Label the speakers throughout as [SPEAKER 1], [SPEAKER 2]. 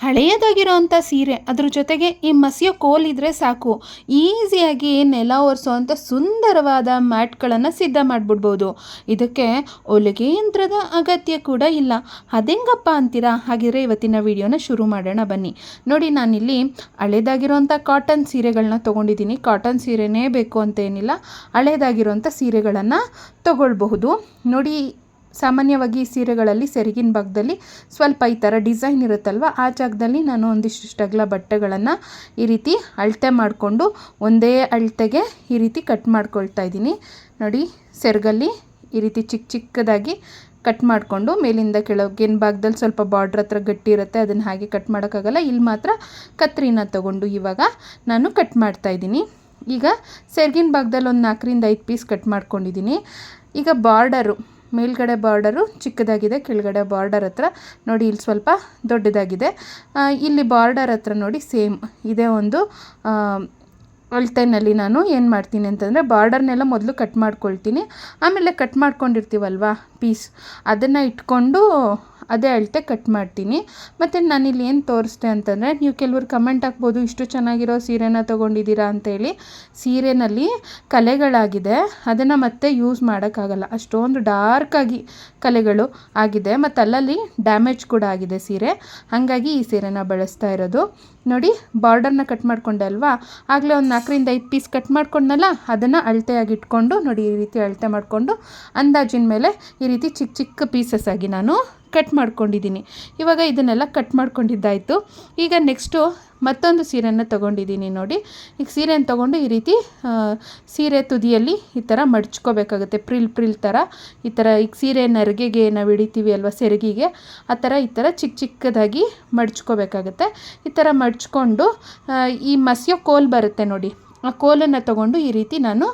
[SPEAKER 1] ಹಳೆಯದಾಗಿರೋವಂಥ ಸೀರೆ, ಅದ್ರ ಜೊತೆಗೆ ಈ ಮಸಿಯೋ ಕೋಲಿದ್ರೆ ಸಾಕು. ಈಸಿಯಾಗಿ ನೆಲ ಒರೆಸೋವಂಥ ಸುಂದರವಾದ ಮ್ಯಾಟ್ಗಳನ್ನು ಸಿದ್ಧ ಮಾಡಿಬಿಡ್ಬೋದು. ಇದಕ್ಕೆ ಹೊಲಿಗೆ ಯಂತ್ರದ ಅಗತ್ಯ ಕೂಡ ಇಲ್ಲ. ಅದೆಂಗಪ್ಪ ಅಂತೀರಾ? ಹಾಗಿದ್ರೆ ಇವತ್ತಿನ ವಿಡಿಯೋನ ಶುರು ಮಾಡೋಣ ಬನ್ನಿ. ನೋಡಿ, ನಾನಿಲ್ಲಿ ಹಳೇದಾಗಿರೋವಂಥ ಕಾಟನ್ ಸೀರೆಗಳನ್ನ ತೊಗೊಂಡಿದ್ದೀನಿ. ಕಾಟನ್ ಸೀರೆನೇ ಬೇಕು ಅಂತ ಏನಿಲ್ಲ. ಹಳೇದಾಗಿರೋವಂಥ ಸೀರೆಗಳನ್ನು ತಗೊಳ್ಬಹುದು. ನೋಡಿ ಸಾಮಾನ್ಯವಾಗಿ ಈ ಸೀರೆಗಳಲ್ಲಿ ಸೆರಗಿನ ಭಾಗದಲ್ಲಿ ಸ್ವಲ್ಪ ಈ ಥರ ಡಿಸೈನ್ ಇರುತ್ತಲ್ವ? ಆ ಜಾಗದಲ್ಲಿ ನಾನು ಒಂದಿಷ್ಟು ಅಗಲ ಬಟ್ಟೆಗಳನ್ನು ಈ ರೀತಿ ಅಳತೆ ಮಾಡಿಕೊಂಡು ಒಂದೇ ಅಳತೆಗೆ ಈ ರೀತಿ ಕಟ್ ಮಾಡ್ಕೊಳ್ತಾ ಇದ್ದೀನಿ. ನೋಡಿ, ಸೆರಗಲ್ಲಿ ಈ ರೀತಿ ಚಿಕ್ಕ ಚಿಕ್ಕದಾಗಿ ಕಟ್ ಮಾಡಿಕೊಂಡು ಮೇಲಿಂದ ಕೆಳಗಿನ ಭಾಗದಲ್ಲಿ ಸ್ವಲ್ಪ ಬಾರ್ಡ್ರ್ ಹತ್ರ ಗಟ್ಟಿ ಇರುತ್ತೆ, ಅದನ್ನು ಹಾಗೆ ಕಟ್ ಮಾಡೋಕ್ಕಾಗಲ್ಲ. ಇಲ್ಲಿ ಮಾತ್ರ ಕತ್ರಿನ ತಗೊಂಡು ಇವಾಗ ನಾನು ಕಟ್ ಮಾಡ್ತಾ ಇದ್ದೀನಿ. ಈಗ ಸೆರಗಿನ ಭಾಗದಲ್ಲಿ ಒಂದು ನಾಲ್ಕರಿಂದ ಐದು ಪೀಸ್ ಕಟ್ ಮಾಡ್ಕೊಂಡಿದ್ದೀನಿ. ಈಗ ಬಾರ್ಡರು ಮೇಲ್ಗಡೆ ಬಾರ್ಡರು ಚಿಕ್ಕದಾಗಿದೆ, ಕೆಳಗಡೆ ಬಾರ್ಡರ್ ಹತ್ರ. ನೋಡಿ, ಇಲ್ಲಿ ಸ್ವಲ್ಪ ದೊಡ್ಡದಾಗಿದೆ. ಇಲ್ಲಿ ಬಾರ್ಡರ್ ಹತ್ರ ನೋಡಿ ಸೇಮ್ ಇದೇ ಒಂದು ಅಳ್ತೆನಲ್ಲಿ ನಾನು ಏನು ಮಾಡ್ತೀನಿ ಅಂತಂದರೆ ಬಾರ್ಡರ್ನೆಲ್ಲ ಮೊದಲು ಕಟ್ ಮಾಡ್ಕೊಳ್ತೀನಿ. ಆಮೇಲೆ ಕಟ್ ಮಾಡ್ಕೊಂಡಿರ್ತೀವಲ್ವಾ ಪೀಸ್? ಅದನ್ನು ಇಟ್ಕೊಂಡು ಅದೇ ಅಳತೆ ಕಟ್ ಮಾಡ್ತೀನಿ. ಮತ್ತು ನಾನಿಲ್ಲಿ ಏನು ತೋರಿಸ್ದೆ ಅಂತಂದರೆ, ನೀವು ಕೆಲವರು ಕಮೆಂಟ್ ಹಾಕ್ಬೋದು, ಇಷ್ಟು ಚೆನ್ನಾಗಿರೋ ಸೀರೆನ ತೊಗೊಂಡಿದ್ದೀರಾ ಅಂತೇಳಿ. ಸೀರೆನಲ್ಲಿ ಕಲೆಗಳಾಗಿದೆ. ಅದನ್ನು ಮತ್ತೆ ಯೂಸ್ ಮಾಡೋಕ್ಕಾಗಲ್ಲ. ಅಷ್ಟೊಂದು ಡಾರ್ಕಾಗಿ ಕಲೆಗಳು ಆಗಿದೆ. ಮತ್ತು ಅಲ್ಲಲ್ಲಿ ಡ್ಯಾಮೇಜ್ ಕೂಡ ಆಗಿದೆ ಸೀರೆ. ಹಾಗಾಗಿ ಈ ಸೀರೆನ ಬಳಸ್ತಾ ಇರೋದು. ನೋಡಿ ಬಾರ್ಡರ್ನ ಕಟ್ ಮಾಡ್ಕೊಂಡೆ ಅಲ್ವಾ? ಆಗಲೇ ಒಂದು ನಾಲ್ಕರಿಂದ ಐದು ಪೀಸ್ ಕಟ್ ಮಾಡ್ಕೊಂಡನಲ್ಲ? ಅದನ್ನು ಅಳತೆಯಾಗಿ ಇಟ್ಕೊಂಡು ನೋಡಿ, ಈ ರೀತಿ ಅಳತೆ ಮಾಡಿಕೊಂಡು ಅಂದಾಜಿನ ಮೇಲೆ ಈ ರೀತಿ ಚಿಕ್ಕ ಚಿಕ್ಕ ಪೀಸಸ್ ಆಗಿ ನಾನು ಕಟ್ ಮಾಡ್ಕೊಂಡಿದ್ದೀನಿ. ಇವಾಗ ಇದನ್ನೆಲ್ಲ ಕಟ್ ಮಾಡ್ಕೊಂಡಿದ್ದಾಯಿತು. ಈಗ ನೆಕ್ಸ್ಟು ಮತ್ತೊಂದು ಸೀರೆಯನ್ನು ತೊಗೊಂಡಿದ್ದೀನಿ ನೋಡಿ. ಈಗ ಸೀರೆನ ತೊಗೊಂಡು ಈ ರೀತಿ ಸೀರೆ ತುದಿಯಲ್ಲಿ ಈ ಥರ ಮಡ್ಚ್ಕೋಬೇಕಾಗುತ್ತೆ. ಪ್ರಿಲ್ ಪ್ರಿಲ್ ಥರ. ಈ ಥರ ಈಗ ಸೀರೆ ನರಿಗೆಗೆ ನಾವು ಹಿಡಿತೀವಿ ಅಲ್ವಾ, ಸೆರಗಿಗೆ. ಆ ಥರ ಈ ಥರ ಚಿಕ್ಕ ಚಿಕ್ಕದಾಗಿ ಮಡ್ಚ್ಕೋಬೇಕಾಗುತ್ತೆ. ಈ ಥರ ಮಡ್ಚ್ಕೊಂಡು ಈ ಮಸಿಯೋ ಕೋಲ್ ಬರುತ್ತೆ ನೋಡಿ. ಆ ಕೋಲನ್ನು ತೊಗೊಂಡು ಈ ರೀತಿ ನಾನು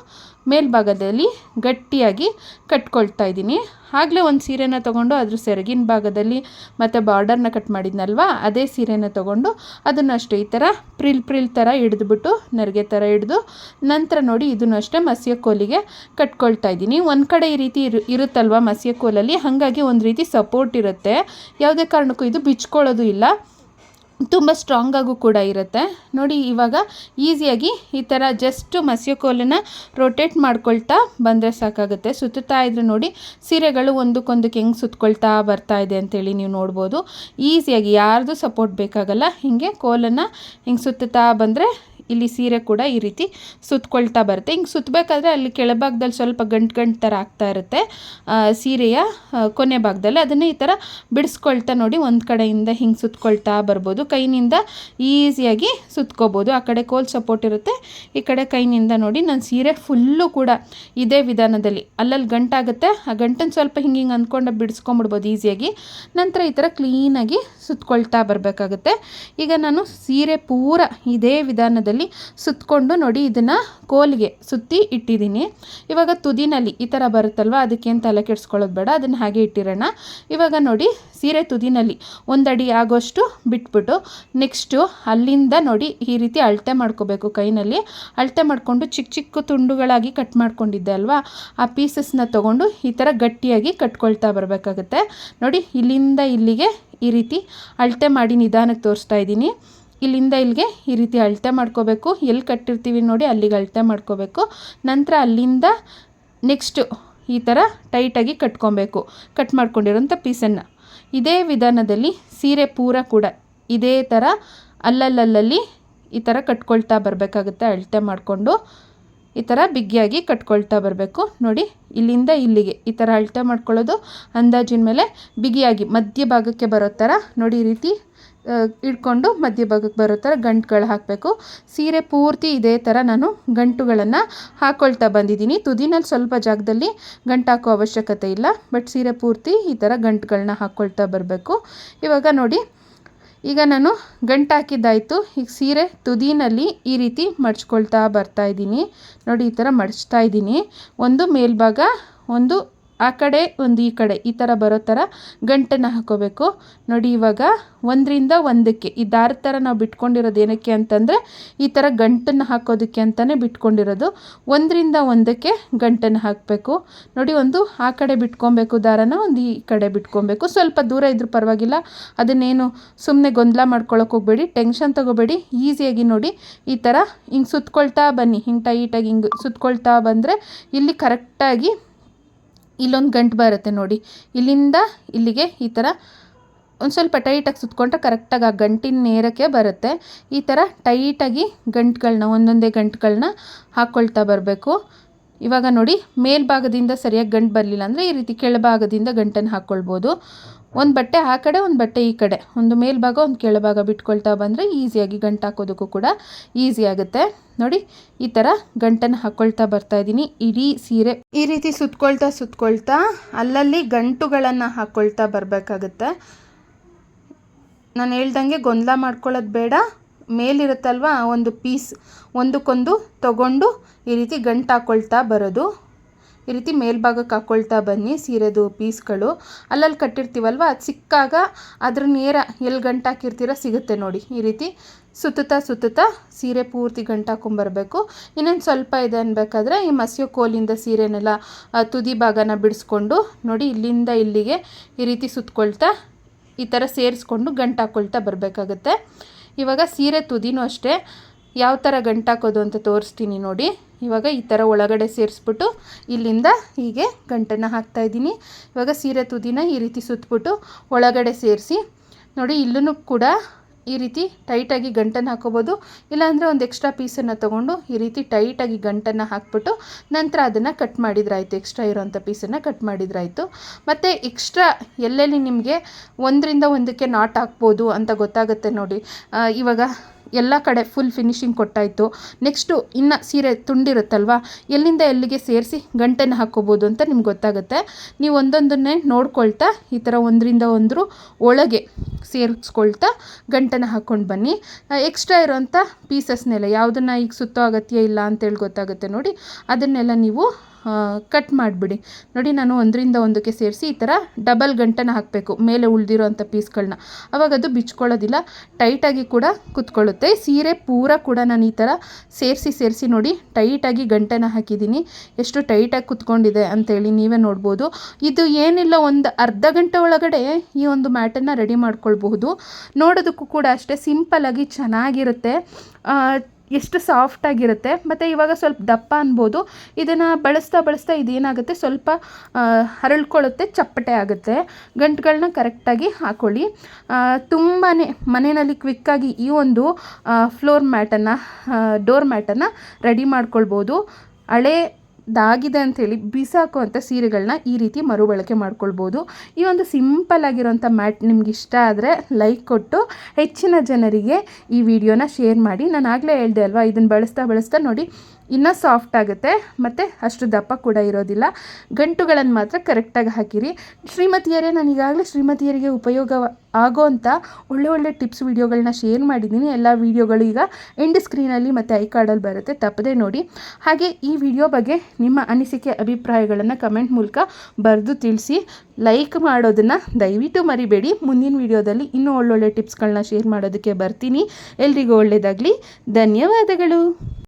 [SPEAKER 1] ಮೇಲ್ಭಾಗದಲ್ಲಿ ಗಟ್ಟಿಯಾಗಿ ಕಟ್ಕೊಳ್ತಾ ಇದ್ದೀನಿ. ಆಗಲೇ ಒಂದು ಸೀರೆನ ತೊಗೊಂಡು ಅದ್ರ ಸೆರಗಿನ ಭಾಗದಲ್ಲಿ ಮತ್ತು ಬಾರ್ಡರ್ನ ಕಟ್ ಮಾಡಿದ್ನಲ್ವ? ಅದೇ ಸೀರೆನ ತೊಗೊಂಡು ಅದನ್ನು ಅಷ್ಟೇ ಈ ಥರ ಪ್ರಿಲ್ ಪ್ರಿಲ್ ಥರ ಹಿಡಿದ್ಬಿಟ್ಟು ನೆರಿಗೆ ಥರ ಹಿಡಿದು ನಂತರ ನೋಡಿ ಇದನ್ನು ಅಷ್ಟೇ ಮಸಿಯ ಕೋಲಿಗೆ ಕಟ್ಕೊಳ್ತಾ ಇದ್ದೀನಿ. ಒಂದು ಕಡೆ ಈ ರೀತಿ ಇರು ಇರುತ್ತಲ್ವ ಮಸಿಯ ಕೋಲಲ್ಲಿ? ಹಾಗಾಗಿ ಒಂದು ರೀತಿ ಸಪೋರ್ಟ್ ಇರುತ್ತೆ. ಯಾವುದೇ ಕಾರಣಕ್ಕೂ ಇದು ಬಿಚ್ಕೊಳ್ಳೋದು ಇಲ್ಲ. ತುಂಬ ಸ್ಟ್ರಾಂಗಾಗೂ ಕೂಡ ಇರುತ್ತೆ. ನೋಡಿ, ಇವಾಗ ಈಸಿಯಾಗಿ ಈ ಥರ ಜಸ್ಟು ಮಸಿಯೋ ಕೋಲನ್ನು ರೊಟೇಟ್ ಮಾಡ್ಕೊಳ್ತಾ ಬಂದರೆ ಸಾಕಾಗುತ್ತೆ. ಸುತ್ತುತ್ತಾ ಇದ್ರೆ ನೋಡಿ, ಸೀರೆಗಳು ಒಂದಕ್ಕೊಂದಕ್ಕೆ ಹೆಂಗೆ ಸುತ್ತಕೊಳ್ತಾ ಬರ್ತಾ ಇದೆ ಅಂತೇಳಿ ನೀವು ನೋಡ್ಬೋದು. ಈಸಿಯಾಗಿ ಯಾರ್ದು ಸಪೋರ್ಟ್ ಬೇಕಾಗಲ್ಲ, ಹೀಗೆ ಕೋಲನ್ನು ಹಿಂಗೆ ಸುತ್ತುತ್ತಾ ಬಂದರೆ ಇಲ್ಲಿ ಸೀರೆ ಕೂಡ ಈ ರೀತಿ ಸುತ್ತಕೊಳ್ತಾ ಬರುತ್ತೆ. ಹಿಂಗೆ ಸುತ್ತಬೇಕಾದ್ರೆ ಅಲ್ಲಿ ಕೆಳಭಾಗದಲ್ಲಿ ಸ್ವಲ್ಪ ಗಂಟು ಗಂಟು ಥರ ಆಗ್ತಾ ಇರುತ್ತೆ ಸೀರೆಯ ಕೊನೆ ಭಾಗದಲ್ಲಿ. ಅದನ್ನೇ ಈ ಥರ ಬಿಡಿಸ್ಕೊಳ್ತಾ ನೋಡಿ, ಒಂದು ಕಡೆಯಿಂದ ಹಿಂಗೆ ಸುತ್ತಕೊಳ್ತಾ ಬರ್ಬೋದು. ಕೈನಿಂದ ಈಸಿಯಾಗಿ ಸುತ್ಕೋಬೋದು. ಆ ಕಡೆ ಕೋಲ್ ಸಪೋರ್ಟ್ ಇರುತ್ತೆ, ಈ ಕಡೆ ಕೈನಿಂದ ನೋಡಿ, ನಾನು ಸೀರೆ ಫುಲ್ಲು ಕೂಡ ಇದೇ ವಿಧಾನದಲ್ಲಿ. ಅಲ್ಲಲ್ಲಿ ಗಂಟಾಗುತ್ತೆ ಆ ಗಂಟನ್ನು ಸ್ವಲ್ಪ ಹಿಂಗೆ ಹಿಂಗೆ ಅಂದ್ಕೊಂಡು ಬಿಡಿಸ್ಕೊಂಬಿಡ್ಬೋದು ಈಸಿಯಾಗಿ. ನಂತರ ಈ ಥರ ಕ್ಲೀನಾಗಿ ಸುತ್ತಕೊಳ್ತಾ ಬರಬೇಕಾಗುತ್ತೆ. ಈಗ ನಾನು ಸೀರೆ ಪೂರ ಇದೇ ವಿಧಾನದಲ್ಲಿ ಸುತ್ತಕೊಂಡು ನೋಡಿ ಇದನ್ನು ಕೋಲಿಗೆ ಸುತ್ತಿ ಇಟ್ಟಿದ್ದೀನಿ. ಇವಾಗ ತುದಿನಲ್ಲಿ ಈ ಥರ ಬರುತ್ತಲ್ವ? ಅದಕ್ಕೇನು ತಲೆ ಕೆಡಿಸ್ಕೊಳ್ಳೋದು ಬೇಡ, ಅದನ್ನು ಹಾಗೆ ಇಟ್ಟಿರೋಣ. ಇವಾಗ ನೋಡಿ ಸೀರೆ ತುದಿನಲ್ಲಿ ಒಂದಡಿ ಆಗೋಷ್ಟು ಬಿಟ್ಬಿಟ್ಟು ನೆಕ್ಸ್ಟು ಅಲ್ಲಿಂದ ನೋಡಿ ಈ ರೀತಿ ಅಳತೆ ಮಾಡ್ಕೋಬೇಕು ಕೈನಲ್ಲಿ. ಅಳತೆ ಮಾಡಿಕೊಂಡು ಚಿಕ್ಕ ಚಿಕ್ಕ ತುಂಡುಗಳಾಗಿ ಕಟ್ ಮಾಡ್ಕೊಂಡಿದ್ದೆ ಅಲ್ವಾ? ಆ ಪೀಸಸ್ನ ತೊಗೊಂಡು ಈ ಥರ ಗಟ್ಟಿಯಾಗಿ ಕಟ್ಕೊಳ್ತಾ ಬರಬೇಕಾಗುತ್ತೆ. ನೋಡಿ ಇಲ್ಲಿಂದ ಇಲ್ಲಿಗೆ ಈ ರೀತಿ ಅಳತೆ ಮಾಡಿ ನಿಧಾನಕ್ಕೆ ತೋರಿಸ್ತಾ ಇದ್ದೀನಿ. ಇಲ್ಲಿಂದ ಇಲ್ಲಿಗೆ ಈ ರೀತಿ ಅಳತೆ ಮಾಡ್ಕೋಬೇಕು. ಎಲ್ಲಿ ಕಟ್ಟಿರ್ತೀವಿ ನೋಡಿ ಅಲ್ಲಿಗೆ ಅಳತೆ ಮಾಡ್ಕೋಬೇಕು. ನಂತರ ಅಲ್ಲಿಂದ ನೆಕ್ಸ್ಟು ಈ ಥರ ಟೈಟಾಗಿ ಕಟ್ಕೊಬೇಕು. ಕಟ್ ಮಾಡ್ಕೊಂಡಿರೋಂಥ ಪೀಸನ್ನು ಇದೇ ವಿಧಾನದಲ್ಲಿ ಸೀರೆ ಪೂರ ಕೂಡ ಇದೇ ಥರ ಅಲ್ಲಲ್ಲಲ್ಲಿ ಈ ಥರ ಕಟ್ಕೊಳ್ತಾ ಬರಬೇಕಾಗುತ್ತೆ ಅಳತೆ ಮಾಡಿಕೊಂಡು. ಈ ಥರ ಬಿಗಿಯಾಗಿ ಕಟ್ಕೊಳ್ತಾ ಬರಬೇಕು. ನೋಡಿ ಇಲ್ಲಿಂದ ಇಲ್ಲಿಗೆ ಈ ಥರ ಅಳತೆ ಮಾಡ್ಕೊಳ್ಳೋದು ಅಂದಾಜಿನ ಮೇಲೆ ಬಿಗಿಯಾಗಿ ಮಧ್ಯ ಭಾಗಕ್ಕೆ ಬರೋ ಥರ ನೋಡಿ ಈ ರೀತಿ ಇಟ್ಕೊಂಡು ಮಧ್ಯಭಾಗಕ್ಕೆ ಬರೋ ಥರ ಗಂಟುಗಳು ಹಾಕಬೇಕು. ಸೀರೆ ಪೂರ್ತಿ ಇದೇ ಥರ ನಾನು ಗಂಟುಗಳನ್ನು ಹಾಕ್ಕೊಳ್ತಾ ಬಂದಿದ್ದೀನಿ. ತುದಿನಲ್ಲಿ ಸ್ವಲ್ಪ ಜಾಗದಲ್ಲಿ ಗಂಟು ಹಾಕೋ ಅವಶ್ಯಕತೆ ಇಲ್ಲ. ಬಟ್ ಸೀರೆ ಪೂರ್ತಿ ಈ ಥರ ಗಂಟುಗಳನ್ನ ಹಾಕ್ಕೊಳ್ತಾ ಬರಬೇಕು. ಇವಾಗ ನೋಡಿ, ಈಗ ನಾನು ಗಂಟು ಹಾಕಿದ್ದಾಯಿತು. ಈಗ ಸೀರೆ ತುದಿನಲ್ಲಿ ಈ ರೀತಿ ಮಡ್ಚ್ಕೊಳ್ತಾ ಬರ್ತಾ ಇದ್ದೀನಿ. ನೋಡಿ, ಈ ಥರ ಮಡಚ್ತಾ ಇದ್ದೀನಿ. ಒಂದು ಮೇಲ್ಭಾಗ, ಒಂದು ಆ ಕಡೆ, ಒಂದು ಈ ಕಡೆ, ಈ ಥರ ಬರೋ ಥರ ಗಂಟನ್ನು ಹಾಕೋಬೇಕು. ನೋಡಿ, ಇವಾಗ ಒಂದರಿಂದ ಒಂದಕ್ಕೆ, ಈ ದಾರದ ಥರ ನಾವು ಬಿಟ್ಕೊಂಡಿರೋದು ಏನಕ್ಕೆ ಅಂತಂದರೆ, ಈ ಥರ ಗಂಟನ್ನು ಹಾಕೋದಕ್ಕೆ ಅಂತಲೇ ಬಿಟ್ಕೊಂಡಿರೋದು. ಒಂದರಿಂದ ಒಂದಕ್ಕೆ ಗಂಟನ್ನು ಹಾಕಬೇಕು. ನೋಡಿ, ಒಂದು ಆ ಕಡೆ ಬಿಟ್ಕೊಬೇಕು ದಾರನ, ಒಂದು ಈ ಕಡೆ ಬಿಟ್ಕೊಬೇಕು. ಸ್ವಲ್ಪ ದೂರ ಇದ್ರೂ ಪರವಾಗಿಲ್ಲ. ಅದನ್ನೇನು ಸುಮ್ಮನೆ ಗೊಂದಲ ಮಾಡ್ಕೊಳ್ಳೋಕೆ ಹೋಗಬೇಡಿ. ಟೆನ್ಷನ್ ತೊಗೋಬೇಡಿ. ಈಸಿಯಾಗಿ ನೋಡಿ, ಈ ಥರ ಹಿಂಗೆ ಸುತ್ಕೊಳ್ತಾ ಬನ್ನಿ. ಹಿಂಗೆ ಟೈಟಾಗಿ ಹಿಂಗೆ ಸುತ್ಕೊಳ್ತಾ ಬಂದರೆ, ಇಲ್ಲಿ ಕರೆಕ್ಟಾಗಿ ಇಲ್ಲೊಂದು ಗಂಟು ಬರುತ್ತೆ ನೋಡಿ. ಇಲ್ಲಿಂದ ಇಲ್ಲಿಗೆ ಈ ಥರ ಒಂದು ಸ್ವಲ್ಪ ಟೈಟಾಗಿ ಸುತ್ಕೊಂಡ್ರೆ ಕರೆಕ್ಟಾಗಿ ಆ ಗಂಟಿನ ನೇರಕ್ಕೆ ಬರುತ್ತೆ. ಈ ಥರ ಟೈಟಾಗಿ ಗಂಟುಗಳನ್ನ ಒಂದೊಂದೇ ಗಂಟುಗಳನ್ನ ಹಾಕ್ಕೊಳ್ತಾ ಬರಬೇಕು. ಇವಾಗ ನೋಡಿ ಮೇಲ್ಭಾಗದಿಂದ ಸರಿಯಾಗಿ ಗಂಟು ಬರಲಿಲ್ಲ ಅಂದರೆ ಈ ರೀತಿ ಕೆಳಭಾಗದಿಂದ ಗಂಟನ್ನು ಹಾಕ್ಕೊಳ್ಬೋದು ಒಂದು ಬಟ್ಟೆ ಆ ಕಡೆ, ಒಂದು ಬಟ್ಟೆ ಈ ಕಡೆ. ಒಂದು ಮೇಲ್ಭಾಗ ಒಂದು ಕೆಳಭಾಗ ಬಿಟ್ಕೊಳ್ತಾ ಬಂದರೆ ಈಸಿಯಾಗಿ ಗಂಟು ಹಾಕೋದಕ್ಕೂ ಕೂಡ ಈಸಿ ಆಗುತ್ತೆ. ನೋಡಿ, ಈ ಥರ ಗಂಟನ್ನು ಹಾಕ್ಕೊಳ್ತಾ ಬರ್ತಾ ಇದ್ದೀನಿ. ಇಡೀ ಸೀರೆ ಈ ರೀತಿ ಸುತ್ಕೊಳ್ತಾ ಸುತ್ಕೊಳ್ತಾ ಅಲ್ಲಲ್ಲಿ ಗಂಟುಗಳನ್ನು ಹಾಕ್ಕೊಳ್ತಾ ಬರಬೇಕಾಗುತ್ತೆ. ನಾನು ಹೇಳ್ದಂಗೆ ಗೊಂದಲ ಮಾಡ್ಕೊಳ್ಳೋದು ಬೇಡ. ಮೇಲಿರುತ್ತಲ್ವ ಒಂದು ಪೀಸ್, ಒಂದಕ್ಕೊಂದು ತಗೊಂಡು ಈ ರೀತಿ ಗಂಟು ಹಾಕ್ಕೊಳ್ತಾ ಬರೋದು. ಈ ರೀತಿ ಮೇಲ್ಭಾಗಕ್ಕೆ ಹಾಕ್ಕೊಳ್ತಾ ಬನ್ನಿ, ಸೀರೆದು ಪೀಸ್ಗಳು. ಅಲ್ಲಲ್ಲಿ ಕಟ್ಟಿರ್ತೀವಲ್ವ, ಅದು ಸಿಕ್ಕಾಗ ಅದ್ರ ನೇರ ಎಲ್ಲಿ ಗಂಟಾಕಿರ್ತೀರ ಸಿಗುತ್ತೆ ನೋಡಿ. ಈ ರೀತಿ ಸುತ್ತುತ್ತಾ ಸುತ್ತುತ್ತಾ ಸೀರೆ ಪೂರ್ತಿ ಗಂಟು ಇನ್ನೊಂದು ಸ್ವಲ್ಪ ಇದೆ ಅನ್ಬೇಕಾದ್ರೆ ಈ ಮಸಿಯೋ ಕೋಲಿಂದ ಸೀರೆನೆಲ್ಲ ತುದಿ ಭಾಗನ ಬಿಡಿಸ್ಕೊಂಡು ನೋಡಿ, ಇಲ್ಲಿಂದ ಇಲ್ಲಿಗೆ ಈ ರೀತಿ ಸುತ್ತಕೊಳ್ತಾ ಈ ಥರ ಸೇರಿಸ್ಕೊಂಡು ಗಂಟಾಕೊಳ್ತಾ ಬರಬೇಕಾಗತ್ತೆ. ಇವಾಗ ಸೀರೆ ತುದಿನೂ ಅಷ್ಟೇ. ಯಾವ ಥರ ಗಂಟಾಕೋದು ಅಂತ ತೋರಿಸ್ತೀನಿ ನೋಡಿ. ಇವಾಗ ಈ ಥರ ಒಳಗಡೆ ಸೇರಿಸ್ಬಿಟ್ಟು ಇಲ್ಲಿಂದ ಹೀಗೆ ಗಂಟನ್ನು ಹಾಕ್ತಾಯಿದ್ದೀನಿ ಇವಾಗ ಸೀರೆ ತುದಿನ ಈ ರೀತಿ ಸುತ್ತಬಿಟ್ಟು ಒಳಗಡೆ ಸೇರಿಸಿ, ನೋಡಿ ಇಲ್ಲೂ ಕೂಡ ಈ ರೀತಿ ಟೈಟಾಗಿ ಗಂಟನ್ನು ಹಾಕೋಬೋದು. ಇಲ್ಲಾಂದರೆ ಒಂದು ಎಕ್ಸ್ಟ್ರಾ ಪೀಸನ್ನು ತೊಗೊಂಡು ಈ ರೀತಿ ಟೈಟಾಗಿ ಗಂಟನ್ನು ಹಾಕ್ಬಿಟ್ಟು ನಂತರ ಅದನ್ನು ಕಟ್ ಮಾಡಿದ್ರಾಯಿತು ಎಕ್ಸ್ಟ್ರಾ ಇರೋವಂಥ ಪೀಸನ್ನು ಕಟ್ ಮಾಡಿದ್ರಾಯಿತು. ಮತ್ತು ಎಕ್ಸ್ಟ್ರಾ ಎಲ್ಲೆಲ್ಲಿ ನಿಮಗೆ ಒಂದರಿಂದ ಒಂದಕ್ಕೆ ನಾಟ್ ಹಾಕ್ಬೋದು ಅಂತ ಗೊತ್ತಾಗುತ್ತೆ ನೋಡಿ. ಇವಾಗ ಎಲ್ಲ ಕಡೆ ಫುಲ್ ಫಿನಿಶಿಂಗ್ ಕೊಟ್ಟಾಯಿತು. ನೆಕ್ಸ್ಟು ಇನ್ನು ಸೀರೆ ತುಂಡಿರುತ್ತಲ್ವ? ಎಲ್ಲಿಂದ ಎಲ್ಲಿಗೆ ಸೇರಿಸಿ ಗಂಟೆನ ಹಾಕ್ಕೋಬೋದು ಅಂತ ನಿಮ್ಗೆ ಗೊತ್ತಾಗುತ್ತೆ. ನೀವು ಒಂದೊಂದನ್ನೇ ನೋಡ್ಕೊಳ್ತಾ ಈ ಥರ ಒಂದರಿಂದ ಒಂದರು ಒಳಗೆ ಸೇರಿಸ್ಕೊಳ್ತಾ ಗಂಟೆನ ಹಾಕ್ಕೊಂಡು ಬನ್ನಿ. ಎಕ್ಸ್ಟ್ರಾ ಇರೋಂಥ ಪೀಸಸ್ನೆಲ್ಲ ಯಾವುದನ್ನು ಈಗ ಸುತ್ತೋ ಅಗತ್ಯ ಇಲ್ಲ ಅಂತೇಳಿ ಗೊತ್ತಾಗುತ್ತೆ ನೋಡಿ. ಅದನ್ನೆಲ್ಲ ನೀವು ಕಟ್ ಮಾಡಿಬಿಡಿ. ನೋಡಿ ನಾನು ಒಂದರಿಂದ ಒಂದಕ್ಕೆ ಸೇರಿಸಿ ಈ ಥರ ಡಬಲ್ ಗಂಟನ ಹಾಕಬೇಕು, ಮೇಲೆ ಉಳಿದಿರೋ ಅಂಥ ಪೀಸ್ಗಳನ್ನ ಅವಾಗ ಅದು ಬಿಚ್ಕೊಳ್ಳೋದಿಲ್ಲ ಟೈಟಾಗಿ ಕೂಡ ಕುತ್ಕೊಳ್ಳುತ್ತೆ. ಸೀರೆ ಪೂರ ಕೂಡ ನಾನು ಈ ಥರ ಸೇರಿಸಿ ಸೇರಿಸಿ ನೋಡಿ ಟೈಟಾಗಿ ಗಂಟೆನ ಹಾಕಿದ್ದೀನಿ. ಎಷ್ಟು ಟೈಟಾಗಿ ಕುತ್ಕೊಂಡಿದೆ ಅಂತೇಳಿ ನೀವೇ ನೋಡ್ಬೋದು. ಇದು ಏನಿಲ್ಲ, ಒಂದು ಅರ್ಧ ಗಂಟೆ ಒಳಗಡೆ ಈ ಒಂದು ಮ್ಯಾಟನ್ನು ರೆಡಿ ಮಾಡ್ಕೊಳ್ಬಹುದು. ನೋಡೋದಕ್ಕೂ ಕೂಡ ಅಷ್ಟೇ ಸಿಂಪಲ್ಲಾಗಿ ಚೆನ್ನಾಗಿರುತ್ತೆ. ಎಷ್ಟು ಸಾಫ್ಟಾಗಿರುತ್ತೆ ಮತ್ತು ಇವಾಗ ಸ್ವಲ್ಪ ದಪ್ಪ ಅನ್ಬೋದು. ಇದನ್ನು ಬಳಸ್ತಾ ಬಳಸ್ತಾ ಇದೇನಾಗುತ್ತೆ? ಸ್ವಲ್ಪ ಹರಳ್ಕೊಳ್ಳುತ್ತೆ, ಚಪ್ಪಟೆ ಆಗುತ್ತೆ. ಗಂಟುಗಳನ್ನ ಕರೆಕ್ಟಾಗಿ ಹಾಕ್ಕೊಳ್ಳಿ ತುಂಬಾ ಮನೆಯಲ್ಲಿ ಕ್ವಿಕ್ಕಾಗಿ ಈ ಒಂದು ಫ್ಲೋರ್ ಮ್ಯಾಟನ್ನು ಡೋರ್ ಮ್ಯಾಟನ್ನು ರೆಡಿ ಮಾಡ್ಕೊಳ್ಬೋದು. ಹಳೇ ದಾಗಿದೆ ಅಂಥೇಳಿ ಬಿಸಾಕುವಂಥ ಸೀರೆಗಳನ್ನ ಈ ರೀತಿ ಮರುಬಳಕೆ ಮಾಡ್ಕೊಳ್ಬೋದು. ಈ ಒಂದು ಸಿಂಪಲ್ ಆಗಿರೋಂಥ ಮ್ಯಾಟ್ ನಿಮ್ಗೆ ಇಷ್ಟ ಆದರೆ ಲೈಕ್ ಕೊಟ್ಟು ಹೆಚ್ಚಿನ ಜನರಿಗೆ ಈ ವಿಡಿಯೋನ ಶೇರ್ ಮಾಡಿ. ನಾನು ಆಗಲೇ ಹೇಳಿದೆ ಅಲ್ವಾ ಇದನ್ನು ಬಳಸ್ತಾ ಬಳಸ್ತಾ ನೋಡಿ, ಇನ್ನೂ ಸಾಫ್ಟ್ ಆಗುತ್ತೆ ಮತ್ತು ಅಷ್ಟು ದಪ್ಪ ಕೂಡ ಇರೋದಿಲ್ಲ. ಗಂಟುಗಳನ್ನು ಮಾತ್ರ ಕರೆಕ್ಟಾಗಿ ಹಾಕಿರಿ. ಶ್ರೀಮತಿಯರೇ ನಾನು ಈಗಾಗಲೇ ಶ್ರೀಮತಿಯರಿಗೆ ಉಪಯೋಗ ಆಗೋ ಅಂಥ ಒಳ್ಳೆ ಒಳ್ಳೆ ಟಿಪ್ಸ್ ವೀಡಿಯೋಗಳನ್ನ ಶೇರ್ ಮಾಡಿದ್ದೀನಿ. ಎಲ್ಲ ವೀಡಿಯೋಗಳು ಈಗ ಎಂಡ್ ಸ್ಕ್ರೀನಲ್ಲಿ ಮತ್ತು ಐ ಕಾರ್ಡಲ್ಲಿ ಬರುತ್ತೆ. ತಪ್ಪದೆ ನೋಡಿ. ಹಾಗೆ ಈ ವಿಡಿಯೋ ಬಗ್ಗೆ ನಿಮ್ಮ ಅನಿಸಿಕೆ, ಅಭಿಪ್ರಾಯಗಳನ್ನು ಕಮೆಂಟ್ ಮೂಲಕ ಬರೆದು ತಿಳಿಸಿ. ಲೈಕ್ ಮಾಡೋದನ್ನು ದಯವಿಟ್ಟು ಮರಿಬೇಡಿ. ಮುಂದಿನ ವಿಡಿಯೋದಲ್ಲಿ ಇನ್ನೂ ಒಳ್ಳೊಳ್ಳೆ ಟಿಪ್ಸ್ಗಳನ್ನ ಶೇರ್ ಮಾಡೋದಕ್ಕೆ ಬರ್ತೀನಿ. ಎಲ್ರಿಗೂ ಒಳ್ಳೆಯದಾಗಲಿ ಧನ್ಯವಾದಗಳು.